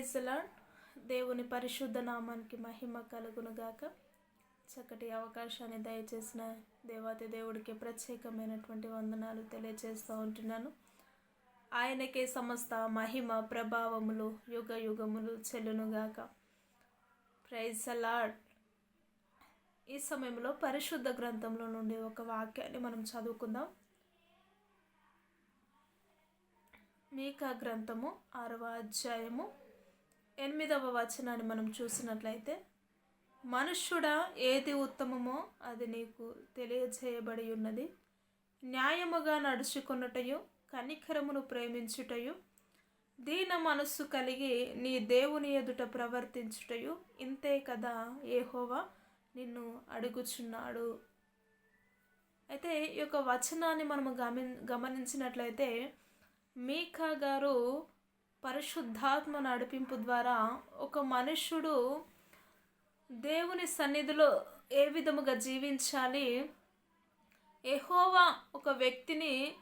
ప్రైజ్లాడ్ దేవుని పరిశుద్ధ నామానికి మహిమ కలుగునుగాక. చక్కటి అవకాశాన్ని దయచేసిన దేవాతి దేవుడికి ప్రత్యేకమైనటువంటి వందనాలు తెలియజేస్తూ ఉంటున్నాను. ఆయనకే సమస్త మహిమ ప్రభావములు యుగ యుగములు చెల్లునుగాక. ప్రైజ్ లాడ్ ఈ సమయంలో పరిశుద్ధ గ్రంథంలో నుండి ఒక వాక్యాన్ని మనం చదువుకుందాం. మీకా గ్రంథము ఆరవ అధ్యాయము ఎనిమిదవ వచనాన్ని మనం చూసినట్లయితే మనుష్యుడా ఏది ఉత్తమమో అది నీకు తెలియజేయబడి ఉన్నది. న్యాయముగా నడుచుకున్నటయు కనికరమును ప్రేమించుటయు దీన మనస్సు కలిగి నీ దేవుని ఎదుట ప్రవర్తించుటయు. ఇంతే కదా ఏహోవా నిన్ను అడుగుచున్నాడు. అయితే ఈ యొక్క వచనాన్ని మనము గమని గమనించినట్లయితే మీకా గారు పరిశుద్ధాత్మ నడిపింపు ద్వారా ఒక మనుష్యుడు దేవుని సన్నిధిలో ఏ విధముగా జీవించాలి? ఎహోవా ఒక వ్యక్తిని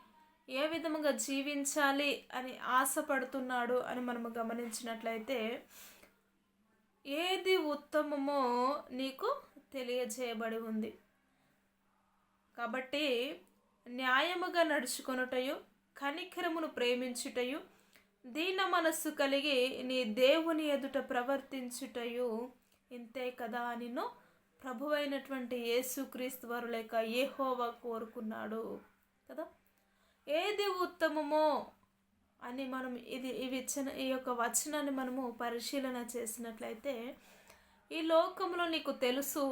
ఏ విధముగా జీవించాలి అని ఆశపడుతున్నాడు అని మనము గమనించినట్లయితే ఏది ఉత్తమమో నీకు తెలియజేయబడి ఉంది. కాబట్టి న్యాయముగా నడుచుకొనుటయు కనికరమును ప్రేమించుటయు దీన మనస్సు కలిగి నీ దేవుని ఎదుట ప్రవర్తించుటయు ఇంతే కదా నిన్ను ప్రభువైనటువంటి యేసుక్రీస్తు వారు లేక ఏహోవా కోరుకున్నాడు కదా? ఏది ఉత్తమమో అని మనం ఇది ఈ విచ్చన ఈ యొక్క వచనాన్ని మనము పరిశీలన చేసినట్లయితే ఈ లోకంలో నీకు తెలుసు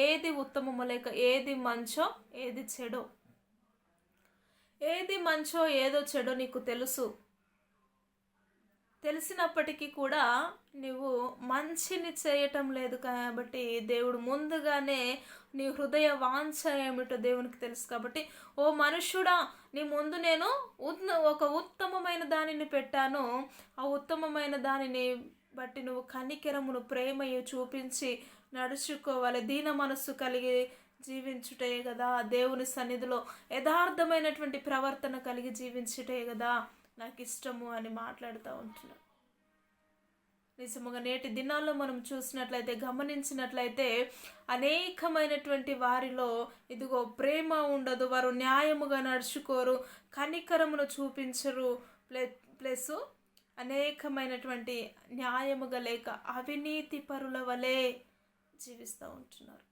ఏది ఉత్తమమో లేక ఏది మంచో ఏది చెడో. ఏది మంచో ఏదో చెడో నీకు తెలుసు. తెలిసినప్పటికీ కూడా నువ్వు మంచిని చేయటం లేదు కాబట్టి దేవుడు ముందుగానే నీ హృదయ వాంఛ ఏమిటో దేవునికి తెలుసు కాబట్టి ఓ మనుష్యుడా నీ ముందు నేను ఒక ఉత్తమమైన దానిని పెట్టాను. ఆ ఉత్తమమైన దానిని బట్టి నువ్వు కనికెరమును ప్రేమయు చూపించి నడుచుకోవాలి. దీన మనస్సు కలిగి జీవించుటే కదా దేవుని సన్నిధిలో యథార్థమైనటువంటి ప్రవర్తన కలిగి జీవించుటే కదా నాకు ఇష్టము అని మాట్లాడుతూ ఉంటున్నాను నిజముగా నేటి దినాల్లో మనం చూసినట్లయితే గమనించినట్లయితే అనేకమైనటువంటి వారిలో ఇదిగో ప్రేమ ఉండదు వారు న్యాయముగా నడుచుకోరు కనికరమును చూపించరు ప్లే ప్లస్ అనేకమైనటువంటి న్యాయముగా లేక అవినీతి పరుల వలె జీవిస్తూ ఉంటున్నారు.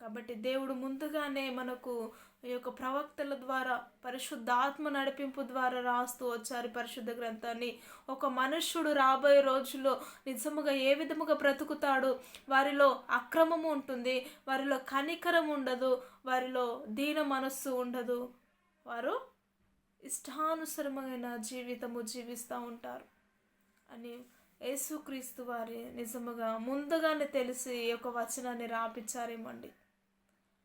కాబట్టి దేవుడు ముందుగానే మనకు ఈ యొక్క ప్రవక్తల ద్వారా పరిశుద్ధాత్మ నడిపింపు ద్వారా రాస్తూ వచ్చారు పరిశుద్ధ గ్రంథాన్ని. ఒక మనుష్యుడు రాబోయే రోజుల్లో నిజముగా ఏ విధముగా బ్రతుకుతాడు? వారిలో అక్రమము ఉంటుంది వారిలో కనికరం ఉండదు వారిలో దీన మనస్సు ఉండదు. వారు ఇష్టానుసరమైన జీవితము జీవిస్తూ ఉంటారు. అని యేసుక్రీస్తు వారి నిజముగా ముందుగానే తెలిసి ఈ యొక్క వచనాన్ని రాపించారేమండి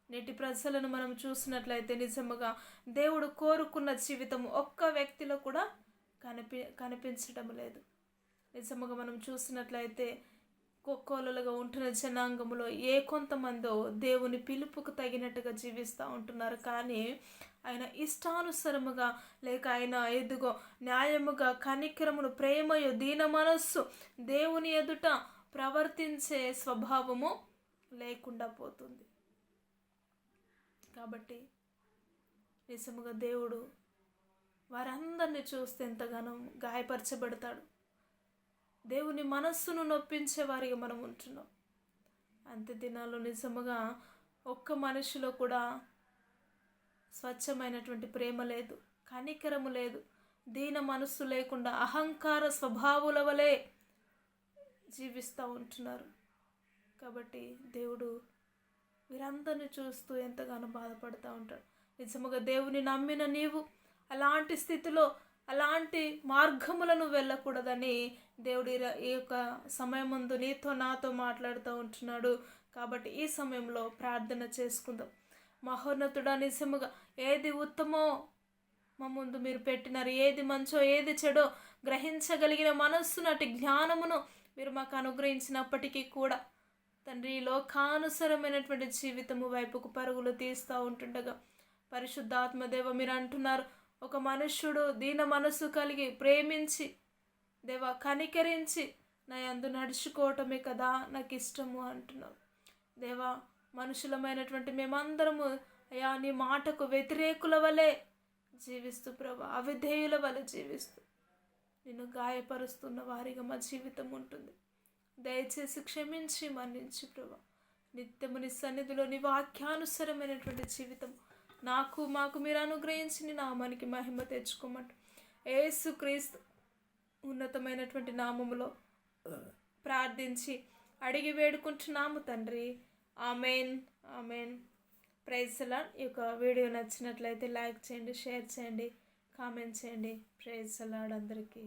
నేటి ప్రజలను మనం చూసినట్లయితే నిజముగా దేవుడు కోరుకున్న జీవితం ఒక్క వ్యక్తిలో కూడా కనిపి కనిపించడం లేదు. నిజముగా మనం చూసినట్లయితే కొక్కోలుగా ఉంటున్న జనాంగంలో ఏ కొంతమందో దేవుని పిలుపుకు తగినట్టుగా జీవిస్తూ ఉంటున్నారు. కానీ ఆయన ఇష్టానుసరముగా లేక ఆయన ఎదుగో న్యాయముగా కనికరమును ప్రేమయు దీన మనస్సు దేవుని ఎదుట ప్రవర్తించే స్వభావము లేకుండా పోతుంది. కాబట్టి నిజముగా దేవుడు వారందరిని చూస్తే ఎంతగానో గాయపరచబడతాడు. దేవుని మనస్సును నొప్పించే వారిగా మనం ఉంటున్నాం. అంత్య దినాల్లో నిజముగా ఒక్క మనిషిలో కూడా స్వచ్ఛమైనటువంటి ప్రేమ లేదు కనికరము లేదు దీన మనస్సు లేకుండా అహంకార స్వభావుల వలె జీవిస్తూ ఉంటున్నారు. కాబట్టి దేవుడు వీరందరిని చూస్తూ ఎంతగానో బాధపడుతూ ఉంటాడు. నిజముగా దేవుని నమ్మిన నీవు అలాంటి స్థితిలో అలాంటి మార్గములను వెళ్ళకూడదని దేవుడి ఈ యొక్క సమయం ముందు నీతో నాతో మాట్లాడుతూ ఉంటున్నాడు. కాబట్టి ఈ సమయంలో ప్రార్థన చేసుకుందాం. మహోన్నతుడా నిజముగా ఏది ఉత్తమో మా ముందు మీరు పెట్టినారు ఏది మంచో ఏది చెడో గ్రహించగలిగిన మనస్సు నాటి జ్ఞానమును మీరు మాకు అనుగ్రహించినప్పటికీ కూడా తండ్రి లోకానుసరమైనటువంటి జీవితము వైపుకు పరుగులు తీస్తూ ఉంటుండగా పరిశుద్ధాత్మదేవ మీరు అంటున్నారు ఒక మనుష్యుడు దీన మనస్సు కలిగి ప్రేమించి దేవా కనికరించి నా యందు నడుచుకోవటమే కదా నాకు ఇష్టము అంటున్నావు. దేవా మనుషులమైనటువంటి మేమందరము అయా నీ మాటకు వ్యతిరేకుల వలె జీవిస్తూ ప్రభా అవిధేయుల వలె జీవిస్తూ నిన్ను గాయపరుస్తున్న వారిగా మా జీవితం ఉంటుంది. దయచేసి క్షమించి మన్నించి ప్రభా. నిత్యము నీ సన్నిధిలో నీ వాక్యానుసరమైనటువంటి జీవితం నాకు మాకు మీరు అనుగ్రహించి నీ నామానికి మహిమ తెచ్చుకోమంట ఏసు క్రీస్తు ఉన్నతమైనటువంటి నామములో ప్రార్థించి అడిగి వేడుకుంటున్నాము తండ్రి. Amen amen. ప్రైజ్ ఈ యొక్క వీడియో నచ్చినట్లయితే లైక్ చేయండి షేర్ చేయండి కామెంట్ చేయండి. ప్రైజ్ అలాడ్ అందరికీ.